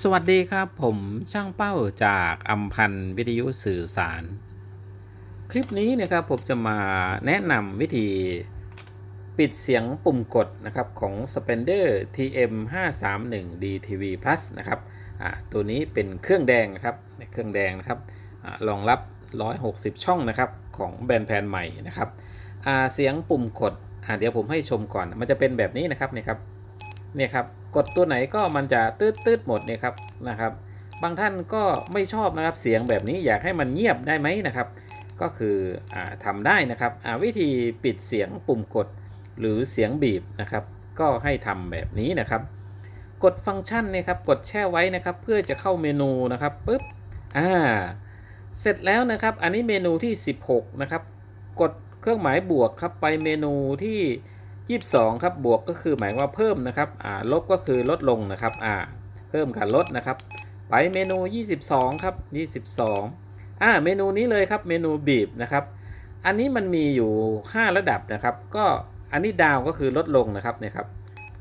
สวัสดีครับผมช่างเป้าจากอัมพันธ์วิทยุสื่อสาร คลิปนี้นะครับผมจะมาแนะนำวิธีปิดเสียงปุ่มกดนะครับของ Spender TM 5 3 1 DTV Plus นะครับอ่าตัวนี้เป็นเครื่องแดงนะครับเครื่องแดงนะครับอรองรับ 160 ช่องนะครับของแบรนด์แพนใหม่นะครับเสียงปุ่มกดเดี๋ยวผมให้ชมก่อนมันจะเป็นแบบนี้นะครับเนี่ยครับ เนี่ยครับกดตัวไหนก็มันจะตืดตืดหมดเนี่ยครับนะครับ บางท่านก็ไม่ชอบนะครับเสียงแบบนี้อยากให้มันเงียบได้ไหมนะครับ ก็คืออาทำได้นะครับวิธีปิดเสียงปุ่มกดหรือเสียงบีบนะครับ ก็ให้ทำแบบนี้นะครับ กดฟังก์ชันเนี่ยครับกดแช่ไว้นะครับ เพื่อจะเข้าเมนูนะครับปุ๊บอ่าเสร็จแล้วนะครับ อันนี้เมนูที่ 16 นะครับ กดเครื่องหมายบวกครับไปเมนูที่ 22 ครับบวกก็คือหมายว่าเพิ่มนะครับอ่าลบก็คือลดลงนะครับอ่าเพิ่มกับลดนะครับ ไปเมนู 22 ครับ 22อ่าเมนูนี้เลยครับเมนูบีบนะครับ อันนี้มันมีอยู่ 5 ระดับนะครับ ก็อันนี้ดาวก็คือลดลงนะครับเนี่ยครับ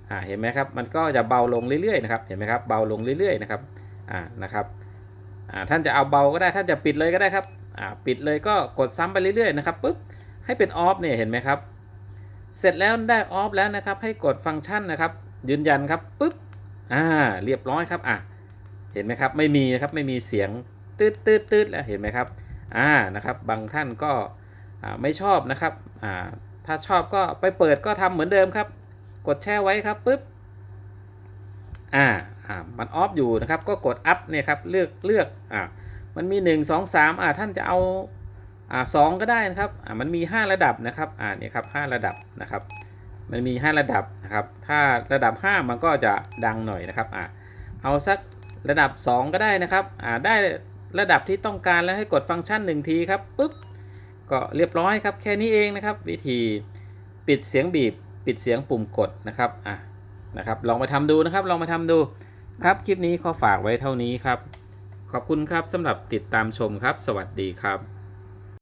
อ่าเห็นไหมครับมันก็จะเบาลงเรื่อยๆนะครับเห็นไหมครับเบาลงเรื่อยๆนะครับอ่านะครับอ่าท่านจะเอาเบาก็ได้ท่านจะปิดเลยก็ได้ครับอ่าปิดเลยก็กดซ้ำไปเรื่อยๆนะครับปุ๊บให้เป็นออฟเนี่ยเห็นไหมครับ เสร็จแล้วได้ออฟแล้วนะครับ ให้กดฟังก์ชันนะครับ ยืนยันครับปุ๊บอ่าเรียบร้อยครับอะเห็นไหมครับไม่มีนะครับไม่มีเสียงตืดตืดตืดแล้วเห็นไหมครับอ่านะครับบางท่านก็อ่าไม่ชอบนะครับอ่าถ้าชอบก็ไปเปิดก็ทำเหมือนเดิมครับ กดแช่ไว้ครับปุ๊บอ่าอ่ามันออฟอยู่นะครับก็กดอัพเนี่ยครับเลือกเลือกอ่ามันมี 1 2 3อ่าท่านจะเอา อ่าสองก็ได้นะครับอ่ามันมี 5 ระดับนะครับอ่าเนี่ยครับ5ระดับนะครับ มันมี 5 ระดับนะครับ ถ้าระดับ 5 มันก็จะดังหน่อยนะครับอ่าเอาสักระดับ 2 ก็ได้นะครับอ่าได้ระดับที่ต้องการแล้วให้กดฟังก์ชัน1ทีครับปุ๊บก็เรียบร้อยครับแค่นี้เองนะครับ วิธีปิดเสียงบีบ ปิดเสียงปุ่มกดนะครับอะนะครับ ลองมาทำดูนะครับ ลองมาทำดูครับคลิปนี้ขอฝากไว้เท่านี้ครับ ขอบคุณครับสำหรับติดตามชมครับ สวัสดีครับ